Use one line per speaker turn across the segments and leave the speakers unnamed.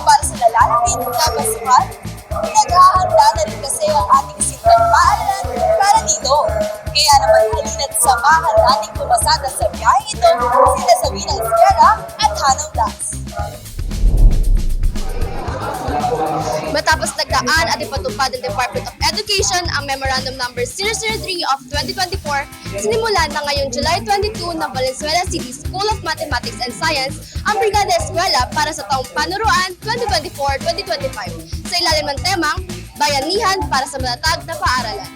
pinagpapasukan, naghahanda na rin kasi ang ating sintang paaralan para dito. Kaya naman halina't samahan nating pumasada sa biyahe ito sila Sabina Esquera at Hannah Blas.
Matapos nagdaan at ipatupad ng Department of Education ang Memorandum Number 003 of 2024, sinimulan na ngayong July 22 ng Valenzuela City School of Mathematics and Science ang Brigada Eskwela para sa taong panuruan 2024-2025 sa ilalim ng temang Bayanihan para sa Matatag na Paaralan.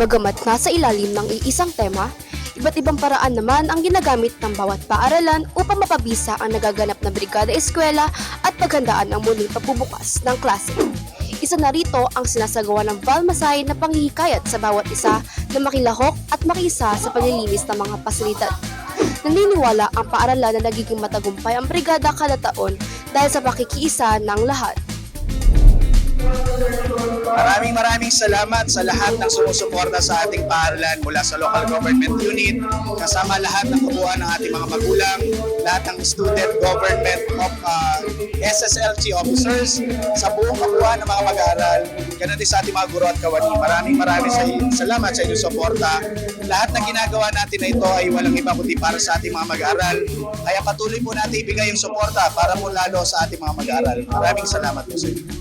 Bagamat nasa ilalim ng iisang tema, iba't ibang paraan naman ang ginagamit ng bawat paaralan upang mapabisa ang nagaganap na brigada eskwela at paghandaan ang muling pagbubukas ng klase. Isa na rito ang sinasagawa ng Valmasay na panghihikayat sa bawat isa na makilahok at makisa sa paglilinis ng mga pasilidad. Naniniwala ang paaralan na nagiging matagumpay ang brigada kada taon dahil sa pakikiisa ng lahat.
Maraming maraming salamat sa lahat ng sumusuporta sa ating paaralan mula sa local government unit, kasama lahat ng kabuuan ng ating mga magulang, lahat ng student government of uh, SSLG officers, sa buong kabuuan ng mga mag-aaral, ganun din sa ating mga guro at kawani. Maraming maraming sa salamat sa inyong suporta. Lahat ng ginagawa natin na ito ay walang iba kundi para sa ating mga mag-aaral. Kaya patuloy po natin ibigay yung suporta para po lalo sa ating mga mag-aaral. Maraming salamat po sa inyo.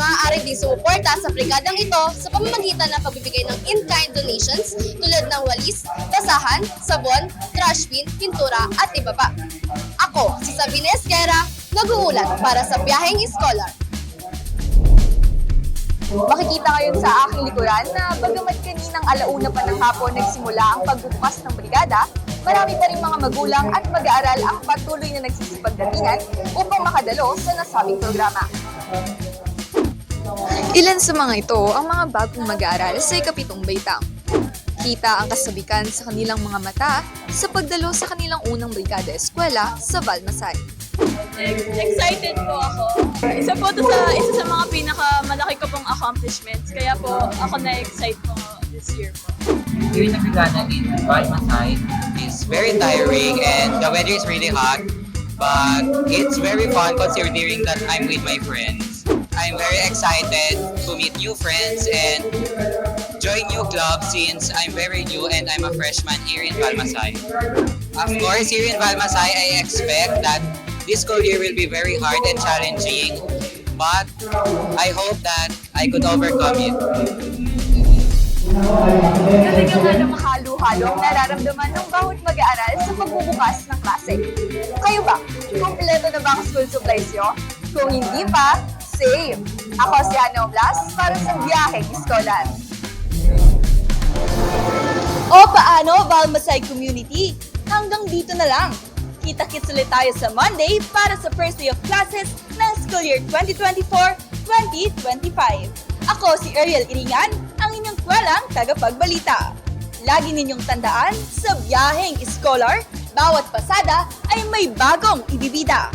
Maaari din sumuporta sa brigadang ito sa pamamagitan ng pagbibigay ng in-kind donations tulad ng walis, basahan, sabon, trash bin, pintura at iba pa. Ako, si Sabine Esquera, nag-uulat para sa Biyaheng Scholar.
Makikita ngayon sa aking likuran na bagamat kaninang alauna pa ng hapon nagsimula ang pagbubukas ng brigada, marami pa rin mga magulang at mag-aaral ang patuloy na nagsisipagdatingan upang makadalo sa nasabing programa.
Ilan sa mga ito ang mga bagong mag-aaral sa ikapitong baitang. Kita ang kasabikan sa kanilang mga mata sa pagdalo sa kanilang unang brigada eskwela sa Valmasay.
Excited po ako. Isa po to sa isa sa mga pinakamalaki ko pong accomplishments. Kaya po ako na-excite po this year po.
in the Brigada in Valmasay is very tiring and the weather is really hot. But it's very fun considering that I'm with my friends. I'm very excited to meet new friends and join new clubs since I'm very new and I'm a freshman here in Valmasay. Of course, here in Valmasay, I expect that this school year will be very hard and challenging. But I hope that I could overcome it.
Talagang nga ng halo-halo ang nararamdaman ng bawat mag-aaral sa pagbubukas ng klase. Kayo ba? Kompleto na ba ang school supplies nyo? Kung hindi pa, same! Ako si Ano Blas para sa biyaheng eskolar. O paano, Valmasay Community? Hanggang dito na lang. Kita-kits ulit tayo sa Monday para sa first day of classes ng school year 2024-2025. Ako si Ariel Iringan, ang inyong kwalang tagapagbalita. Lagi ninyong tandaan, sa biyaheng scholar, bawat pasada ay may bagong ibibida.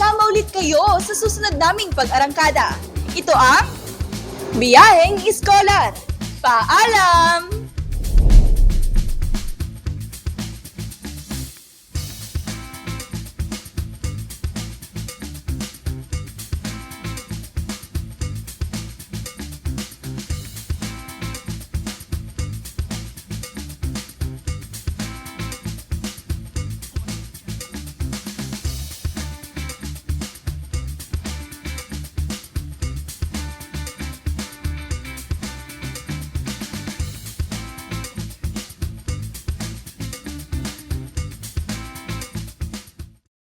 Sama ulit kayo sa susunod naming pag-arangkada. Ito ang Biyaheng Scholar. Paalam!